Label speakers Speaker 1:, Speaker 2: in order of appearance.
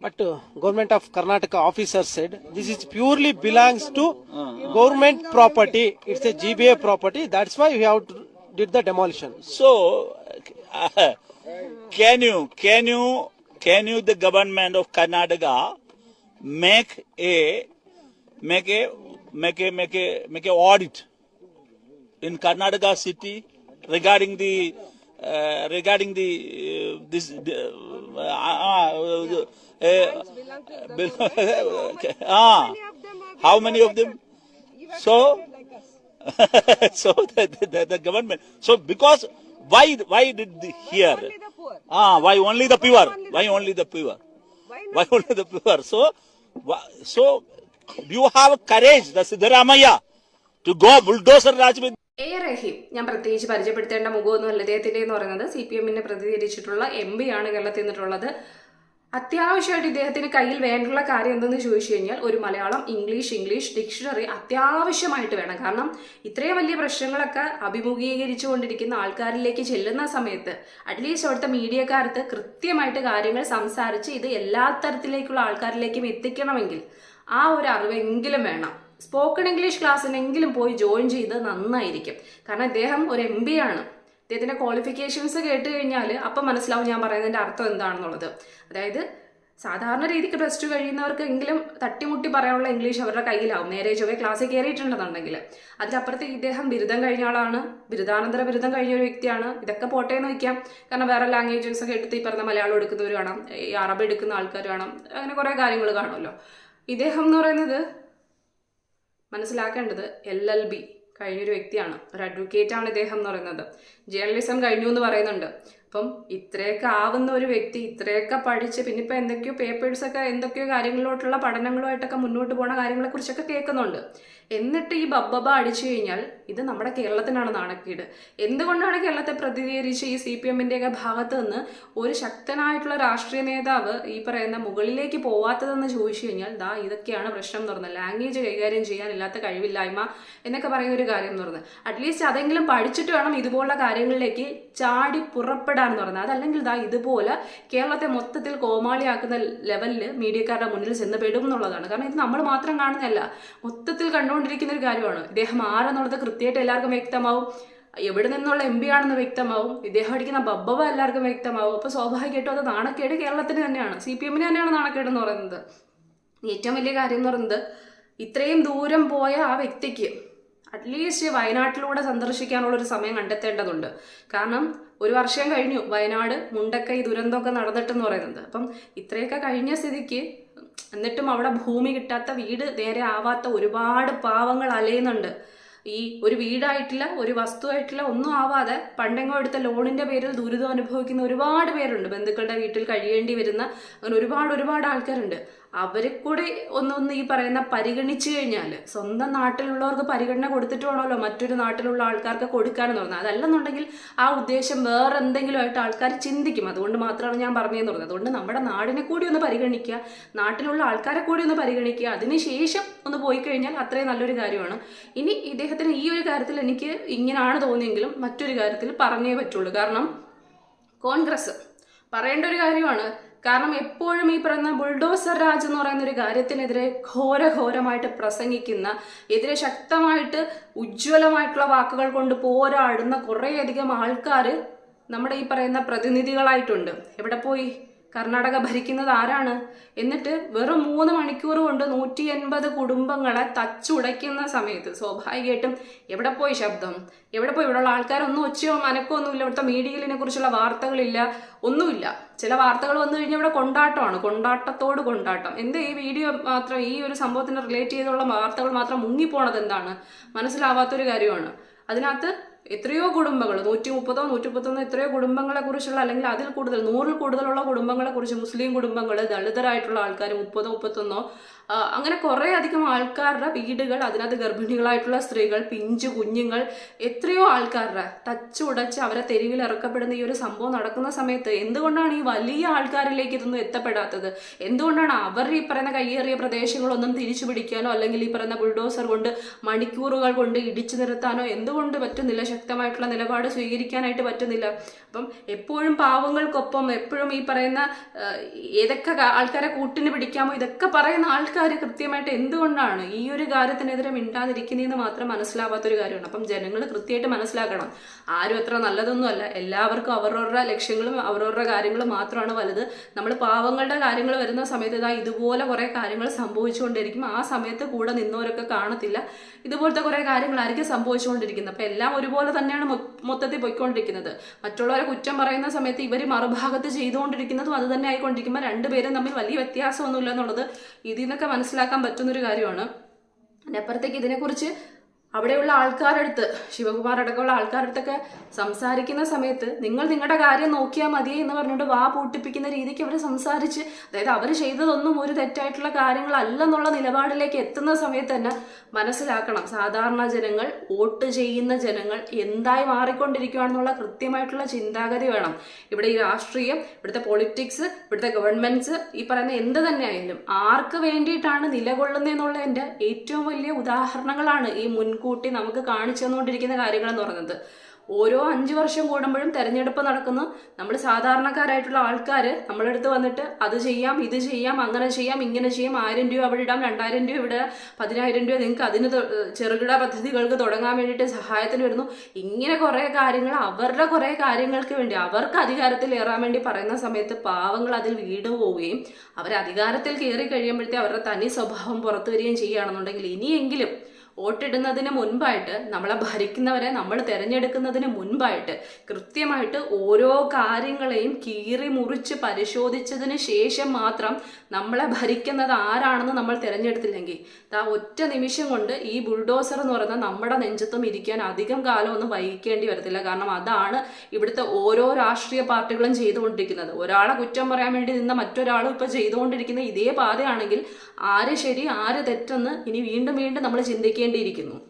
Speaker 1: But uh, government of Karnataka officer said this is purely belongs to government property. It's a GBA property. That's why we have did the demolition.
Speaker 2: So, uh, can you, can you, can you, the government of Karnataka, make a, make a, make a, make a, make a audit in Karnataka city regarding the, uh, regarding the, uh, this, uh, how many of them? So, so the, the, the government. So because why why did the here? Ah, why only the poor? Why only the poor? Why only the pure? So, so you have courage, the Siddharamaya, to go bulldozer Raj
Speaker 3: A Rahim ഞാൻ പ്രത്യേകിച്ച് പരിചയപ്പെടുത്തേണ്ട മുഖമൊന്നുമല്ല. അദ്ദേഹത്തിന്റെ എന്ന് പറയുന്നത് C P എമ്മിനെ പ്രതിനിധീകരിച്ചിട്ടുള്ള M P ആണ് കേരളത്തിൽ നിന്നിട്ടുള്ളത്. അത്യാവശ്യമായിട്ട് ഇദ്ദേഹത്തിന് കയ്യിൽ വേണ്ടുള്ള കാര്യം എന്തെന്ന് ചോദിച്ചു കഴിഞ്ഞാൽ ഒരു മലയാളം ഇംഗ്ലീഷ് ഇംഗ്ലീഷ് ഡിക്ഷണറി അത്യാവശ്യമായിട്ട് വേണം. കാരണം ഇത്രയും വലിയ പ്രശ്നങ്ങളൊക്കെ അഭിമുഖീകരിച്ചു കൊണ്ടിരിക്കുന്ന ആൾക്കാരിലേക്ക് ചെല്ലുന്ന സമയത്ത് അറ്റ്ലീസ്റ്റ് അവിടുത്തെ മീഡിയക്കാർക്ക് കൃത്യമായിട്ട് കാര്യങ്ങൾ സംസാരിച്ച് ഇത് എല്ലാ തരത്തിലേക്കുള്ള ആൾക്കാരിലേക്കും എത്തിക്കണമെങ്കിൽ ആ ഒരു അറിവെങ്കിലും വേണം. സ്പോക്കൺ ഇംഗ്ലീഷ് ക്ലാസ്സിനെങ്കിലും പോയി ജോയിൻ ചെയ്ത് നന്നായിരിക്കും. കാരണം അദ്ദേഹം ഒരു എം ബി ആണ്. അദ്ദേഹത്തിന്റെ ക്വാളിഫിക്കേഷൻസ് കേട്ട് കഴിഞ്ഞാൽ അപ്പം മനസ്സിലാവും ഞാൻ പറയുന്നതിന്റെ അർത്ഥം എന്താണെന്നുള്ളത്. അതായത് സാധാരണ രീതിക്ക് പ്ലസ് ടു കഴിയുന്നവർക്ക് എങ്കിലും തട്ടിമുട്ടി പറയാനുള്ള ഇംഗ്ലീഷ് അവരുടെ കയ്യിലാവും. നേരെ ചൊവ്വേ ക്ലാസ്സിൽ കയറിയിട്ടുണ്ടെന്നുണ്ടെങ്കിൽ. അതിനപ്പുറത്ത് ഇദ്ദേഹം ബിരുദം കഴിഞ്ഞ ആളാണ്. ബിരുദാനന്തര ബിരുദം കഴിഞ്ഞ ഒരു വ്യക്തിയാണ്. ഇതൊക്കെ പോട്ടെ എന്ന് വയ്ക്കാം. കാരണം വേറെ ലാംഗ്വേജസ് ഒക്കെ ഈ പറഞ്ഞ മലയാളം എടുക്കുന്നവർ കാണാം. ഈ അറബ് എടുക്കുന്ന ആൾക്കാർ കാണാം. അങ്ങനെ കുറേ കാര്യങ്ങൾ കാണുമല്ലോ. ഇദ്ദേഹം എന്ന് പറയുന്നത് മനസ്സിലാക്കേണ്ടത് എൽ എൽ ബി കഴിഞ്ഞൊരു വ്യക്തിയാണ്. ഒരു അഡ്വക്കേറ്റാണ് ഇദ്ദേഹം എന്ന് പറയുന്നത്. ജേർണലിസം കഴിഞ്ഞു എന്ന് പറയുന്നുണ്ട്. അപ്പം ഇത്രയൊക്കെ ആവുന്ന ഒരു വ്യക്തി ഇത്രയൊക്കെ പഠിച്ച് പിന്നെ ഇപ്പം എന്തൊക്കെയോ പേപ്പേഴ്സൊക്കെ എന്തൊക്കെയോ കാര്യങ്ങളിലോട്ടുള്ള പഠനങ്ങളുമായിട്ടൊക്കെ മുന്നോട്ട് പോണ കാര്യങ്ങളെക്കുറിച്ചൊക്കെ കേൾക്കുന്നുണ്ട്. എന്നിട്ട് ഈ ബബ്ബബ അടിച്ചു കഴിഞ്ഞാൽ ഇത് നമ്മുടെ കേരളത്തിനാണ് നാണക്കേട്. എന്തുകൊണ്ടാണ് കേരളത്തെ പ്രതിനിധീകരിച്ച് ഈ സി പി എമ്മിന്റെയൊക്കെ ഭാഗത്ത് നിന്ന് ഒരു ശക്തനായിട്ടുള്ള രാഷ്ട്രീയ നേതാവ് ഈ പറയുന്ന മുകളിലേക്ക് പോവാത്തതെന്ന് ചോദിച്ചു കഴിഞ്ഞാൽ ദാ ഇതൊക്കെയാണ് പ്രശ്നം എന്ന് പറഞ്ഞത് ലാംഗ്വേജ് കൈകാര്യം ചെയ്യാനില്ലാത്ത കഴിവില്ലായ്മ എന്നൊക്കെ പറയുന്ന ഒരു കാര്യം എന്ന് പറഞ്ഞത് അറ്റ്ലീസ്റ്റ് അതെങ്കിലും പഠിച്ചിട്ട് വേണം ഇതുപോലുള്ള കാര്യങ്ങളിലേക്ക് ചാടി പുറപ്പെടാൻ എന്ന് പറയുന്നത്. അതല്ലെങ്കിൽ ദാ ഇതുപോലെ കേരളത്തെ മൊത്തത്തിൽ കോമാളിയാക്കുന്ന ലെവലിൽ മീഡിയക്കാരുടെ മുന്നിൽ ചെന്ന് പെടും എന്നുള്ളതാണ് കാരണം ഇത് നമ്മൾ മാത്രം കാണുന്നതല്ല. മൊത്തത്തിൽ കണ്ടുകൊണ്ടിരിക്കുന്ന ഒരു കാര്യമാണ്. ഇദ്ദേഹം ആരെന്നുള്ളത് കൃത്യമായിട്ട് എല്ലാവർക്കും വ്യക്തമാവും. എവിടെ നിന്നുള്ള എം പി ആണെന്ന് വ്യക്തമാവും. ഇദ്ദേഹം അടിക്കുന്ന ബബ്ബവ എല്ലാവർക്കും വ്യക്തമാവും. അപ്പോൾ സ്വാഭാവികമായിട്ടും അത് നാണക്കേട് കേരളത്തിന് തന്നെയാണ്. സി പി എമ്മിന് തന്നെയാണ് നാണക്കേട് എന്ന് പറയുന്നത്. ഏറ്റവും വലിയ കാര്യം എന്ന് പറയുന്നത് ഇത്രയും ദൂരം പോയ ആ വ്യക്തിക്ക് അറ്റ്ലീസ്റ്റ് വയനാട്ടിലൂടെ സന്ദർശിക്കാനുള്ള ഒരു സമയം കണ്ടെത്തേണ്ടതുണ്ട്. കാരണം ഒരു വർഷം കഴിഞ്ഞു വയനാട് മുണ്ടക്കൈ ദുരന്തമൊക്കെ നടന്നിട്ടെന്ന് പറയുന്നത്. അപ്പം ഇത്രയൊക്കെ കഴിഞ്ഞ സ്ഥിതിക്ക് എന്നിട്ടും അവിടെ ഭൂമി കിട്ടാത്ത വീട് നേരെ ആവാത്ത ഒരുപാട് പാവങ്ങൾ അലയുന്നുണ്ട്. ഈ ഒരു വീടായിട്ടില്ല ഒരു വസ്തുവായിട്ടില്ല ഒന്നും ആവാതെ പണ്ടെങ്ങോ എടുത്ത ലോണിന്റെ പേരിൽ ദുരിതം അനുഭവിക്കുന്ന ഒരുപാട് പേരുണ്ട്. ബന്ധുക്കളുടെ വീട്ടിൽ കഴിയേണ്ടി വരുന്ന അങ്ങനെ ഒരുപാട് ഒരുപാട് ആൾക്കാരുണ്ട്. അവരെ കൂടി ഒന്നൊന്ന് ഈ പറയുന്ന പരിഗണിച്ചു കഴിഞ്ഞാൽ സ്വന്തം നാട്ടിലുള്ളവർക്ക് പരിഗണന കൊടുത്തിട്ട് വേണമല്ലോ മറ്റൊരു നാട്ടിലുള്ള ആൾക്കാർക്ക് കൊടുക്കാനെന്ന് പറഞ്ഞാൽ. അതല്ലെന്നുണ്ടെങ്കിൽ ആ ഉദ്ദേശം വേറെ എന്തെങ്കിലും ആയിട്ട് ആൾക്കാർ ചിന്തിക്കും. അതുകൊണ്ട് മാത്രമാണ് ഞാൻ പറഞ്ഞതെന്ന് പറഞ്ഞത്. അതുകൊണ്ട് നമ്മുടെ നാടിനെ കൂടി ഒന്ന് പരിഗണിക്കുക നാട്ടിലുള്ള ആൾക്കാരെ കൂടി ഒന്ന് പരിഗണിക്കുക. അതിനുശേഷം ഒന്ന് പോയി കഴിഞ്ഞാൽ അത്രയും നല്ലൊരു കാര്യമാണ്. ഇനി ഇദ്ദേഹത്തിന് ഈ ഒരു കാര്യത്തിൽ എനിക്ക് ഇങ്ങനെയാണ് തോന്നിയെങ്കിലും മറ്റൊരു കാര്യത്തിൽ പറഞ്ഞേ പറ്റുള്ളൂ. കാരണം കോൺഗ്രസ് പറയേണ്ട ഒരു കാര്യമാണ്. കാരണം എപ്പോഴും ഈ പറയുന്ന ബുൾഡോസർ രാജ് എന്ന് പറയുന്ന ഒരു കാര്യത്തിനെതിരെ ഘോരഘോരമായിട്ട് പ്രസംഗിക്കുന്ന എതിരെ ശക്തമായിട്ട് ഉജ്ജ്വലമായിട്ടുള്ള വാക്കുകൾ കൊണ്ട് പോരാടുന്ന കുറേയധികം ആൾക്കാർ നമ്മുടെ ഈ പറയുന്ന പ്രതിനിധികളായിട്ടുണ്ട്. എവിടെ പോയി? കർണാടക ഭരിക്കുന്നത് ആരാണ്? എന്നിട്ട് വെറും മൂന്ന് മണിക്കൂർ കൊണ്ട് നൂറ്റി എൺപത് കുടുംബങ്ങളെ തച്ചുടയ്ക്കുന്ന സമയത്ത് സ്വാഭാവികമായിട്ടും എവിടെ പോയി ശബ്ദം? എവിടെ പോയി? ഇവിടെയുള്ള ആൾക്കാരൊന്നും ഒച്ചയോ മനക്കോ ഒന്നുമില്ല. ഇവിടുത്തെ മീഡിയയിലിനെ കുറിച്ചുള്ള വാർത്തകളില്ല. ഒന്നുമില്ല. ചില വാർത്തകൾ വന്നു കഴിഞ്ഞാൽ ഇവിടെ കൊണ്ടാട്ടമാണ് കൊണ്ടാട്ടത്തോട് കൊണ്ടാട്ടം. എന്ത് ഈ വീഡിയോ മാത്രം ഈ ഒരു സംഭവത്തിന് റിലേറ്റ് ചെയ്തുള്ള വാർത്തകൾ മാത്രം മുങ്ങിപ്പോണത് എന്താണ്? മനസ്സിലാവാത്തൊരു കാര്യമാണ്. അതിനകത്ത് എത്രയോ കുടുംബങ്ങൾ നൂറ്റി മുപ്പതോ നൂറ്റി മുപ്പത്തൊന്നോ എത്രയോ കുടുംബങ്ങളെ കുറിച്ചുള്ള അല്ലെങ്കിൽ അതിൽ കൂടുതൽ നൂറിൽ കൂടുതലുള്ള കുടുംബങ്ങളെ കുറിച്ച് മുസ്ലിം കുടുംബങ്ങൾ ദളിതരായിട്ടുള്ള ആൾക്കാർ മുപ്പതോ മുപ്പത്തൊന്നോ അങ്ങനെ കുറേ അധികം ആൾക്കാരുടെ വീടുകൾ അതിനകത്ത് ഗർഭിണികളായിട്ടുള്ള സ്ത്രീകൾ പിഞ്ചു കുഞ്ഞുങ്ങൾ എത്രയോ ആൾക്കാരുടെ തച്ചുടച്ച് അവരെ തെരുവിൽ ഇറക്കപ്പെടുന്ന ഈ ഒരു സംഭവം നടക്കുന്ന സമയത്ത് എന്തുകൊണ്ടാണ് ഈ വലിയ ആൾക്കാരിലേക്ക് ഇതൊന്നും എത്തപ്പെടാത്തത്? എന്തുകൊണ്ടാണ് അവർ ഈ പറയുന്ന കയ്യേറിയ പ്രദേശങ്ങളൊന്നും തിരിച്ചു പിടിക്കാനോ അല്ലെങ്കിൽ ഈ പറയുന്ന ബുൾഡോസർ കൊണ്ട് മണിക്കൂറുകൾ കൊണ്ട് ഇടിച്ചു നിർത്താനോ എന്തുകൊണ്ട് പറ്റുന്നില്ല? ശക്തമായിട്ടുള്ള നിലപാട് സ്വീകരിക്കാനായിട്ട് പറ്റുന്നില്ല. അപ്പം എപ്പോഴും പാവങ്ങൾക്കൊപ്പം എപ്പോഴും ഈ പറയുന്ന ഏതൊക്കെ ആൾക്കാരെ കൂട്ടിന് പിടിക്കാമോ ഇതൊക്കെ പറയുന്ന ആൾക്കാർ കൃത്യമായിട്ട് എന്തുകൊണ്ടാണ് ഈ ഒരു കാര്യത്തിനെതിരെ മിണ്ടാതിരിക്കുന്നതെന്ന് മാത്രം മനസ്സിലാവാത്തൊരു കാര്യമാണ്. അപ്പം ജനങ്ങൾ കൃത്യമായിട്ട് മനസ്സിലാക്കണം. ആരും അത്ര നല്ലതൊന്നുമല്ല. എല്ലാവർക്കും അവരവരുടെ ലക്ഷ്യങ്ങളും അവരവരുടെ കാര്യങ്ങളും മാത്രമാണ് വലുത്. നമ്മൾ പാവങ്ങളുടെ കാര്യങ്ങൾ വരുന്ന സമയത്ത് ഇതാ ഇതുപോലെ കുറേ കാര്യങ്ങൾ സംഭവിച്ചുകൊണ്ടിരിക്കും. ആ സമയത്ത് കൂടെ നിന്നവരൊക്കെ കാണത്തില്ല. ഇതുപോലത്തെ കുറേ കാര്യങ്ങളായിരിക്കും സംഭവിച്ചുകൊണ്ടിരിക്കുന്നത്. അപ്പം എല്ലാം ഒരുപോലെ തന്നെയാണ് മൊത്തത്തിൽ പോയിക്കൊണ്ടിരിക്കുന്നത്. മറ്റുള്ളവരെ കുറ്റം പറയുന്ന സമയത്ത് ഇവർ മറുഭാഗത്ത് ചെയ്തുകൊണ്ടിരിക്കുന്നതും അത് തന്നെ ആയിക്കൊണ്ടിരിക്കുമ്പോൾ രണ്ടുപേരും തമ്മിൽ വലിയ വ്യത്യാസമൊന്നുമില്ല എന്നുള്ളത് ഇതിൽ നിന്നൊക്കെ മനസ്സിലാക്കാൻ പറ്റുന്നൊരു കാര്യമാണ്. അതിനപ്പുറത്തേക്ക് ഇതിനെക്കുറിച്ച് അവിടെയുള്ള ആൾക്കാരടുത്ത് ശിവകുമാർ അടക്കമുള്ള ആൾക്കാരടുത്തൊക്കെ സംസാരിക്കുന്ന സമയത്ത് നിങ്ങൾ നിങ്ങളുടെ കാര്യം നോക്കിയാൽ മതി എന്ന് പറഞ്ഞുകൊണ്ട് വാ പൂട്ടിപ്പിക്കുന്ന രീതിക്ക് അവർ സംസാരിച്ച് അതായത് അവർ ചെയ്തതൊന്നും ഒരു തെറ്റായിട്ടുള്ള കാര്യങ്ങളല്ലെന്നുള്ള നിലപാടിലേക്ക് എത്തുന്ന സമയത്ത് തന്നെ മനസ്സിലാക്കണം. സാധാരണ ജനങ്ങൾ വോട്ട് ചെയ്യുന്ന ജനങ്ങൾ എന്തായി മാറിക്കൊണ്ടിരിക്കുകയാണെന്നുള്ള കൃത്യമായിട്ടുള്ള ചിന്താഗതി വേണം. ഇവിടെ ഈ രാഷ്ട്രീയം ഇവിടുത്തെ പൊളിറ്റിക്സ് ഇവിടുത്തെ ഗവൺമെന്റ്സ് ഈ പറയുന്ന എന്ത് തന്നെയായാലും ആർക്ക് വേണ്ടിയിട്ടാണ് നിലകൊള്ളുന്നതെന്നുള്ളതിന്റെ ഏറ്റവും വലിയ ഉദാഹരണങ്ങളാണ് ഈ മുൻകൂട്ടി നമുക്ക് കാണിച്ചു തന്നുകൊണ്ടിരിക്കുന്ന കാര്യങ്ങൾ എന്ന് പറയുന്നത്. ഓരോ അഞ്ച് വർഷം കൂടുമ്പോഴും തെരഞ്ഞെടുപ്പ് നടക്കുന്നു. നമ്മൾ സാധാരണക്കാരായിട്ടുള്ള ആൾക്കാർ നമ്മുടെ അടുത്ത് വന്നിട്ട് അത് ചെയ്യാം ഇത് ചെയ്യാം അങ്ങനെ ചെയ്യാം ഇങ്ങനെ ചെയ്യാം. ആയിരം രൂപ അവിടെ ഇടാം രണ്ടായിരം രൂപ ഇവിടെ പതിനായിരം രൂപ നിങ്ങൾക്ക് അതിന് ചെറുകിട പദ്ധതികൾക്ക് തുടങ്ങാൻ വേണ്ടിയിട്ട് സഹായത്തിന് വരുന്നു. ഇങ്ങനെ കുറേ കാര്യങ്ങൾ അവരുടെ കുറേ കാര്യങ്ങൾക്ക് വേണ്ടി അവർക്ക് അധികാരത്തിൽ ഏറാൻ വേണ്ടി പറയുന്ന സമയത്ത് പാവങ്ങൾ അതിൽ വീട് പോവുകയും അവർ അധികാരത്തിൽ കയറി കഴിയുമ്പോഴത്തേ അവരുടെ തനി സ്വഭാവം പുറത്തു വരികയും ചെയ്യുകയാണെന്നുണ്ടെങ്കിൽ ഇനിയെങ്കിലും വോട്ടിടുന്നതിന് മുൻപായിട്ട് നമ്മളെ ഭരിക്കുന്നവരെ നമ്മൾ തിരഞ്ഞെടുക്കുന്നതിന് മുൻപായിട്ട് കൃത്യമായിട്ട് ഓരോ കാര്യങ്ങളെയും കീറി മുറിച്ച് പരിശോധിച്ചതിന് ശേഷം മാത്രം നമ്മളെ ഭരിക്കുന്നത് ആരാണെന്ന് നമ്മൾ തിരഞ്ഞെടുത്തില്ലെങ്കിൽ ആ ഒറ്റ നിമിഷം കൊണ്ട് ഈ ബുൾഡോസർ എന്ന് പറയുന്ന നമ്മുടെ നെഞ്ചത്തും ഇരിക്കാൻ അധികം കാലമൊന്നും വൈകിക്കേണ്ടി വരത്തില്ല. കാരണം അതാണ് ഇവിടുത്തെ ഓരോ രാഷ്ട്രീയ പാർട്ടികളും ചെയ്തുകൊണ്ടിരിക്കുന്നത്. ഒരാളെ കുറ്റം പറയാൻ വേണ്ടി നിന്ന മറ്റൊരാളും ഇപ്പൊ ചെയ്തുകൊണ്ടിരിക്കുന്ന ഇതേ പാതയാണെങ്കിൽ ആര് ശരി ആര് തെറ്റെന്ന് ഇനി വീണ്ടും വീണ്ടും നമ്മൾ ചിന്തിക്കേണ്ടിയിരിക്കുന്നു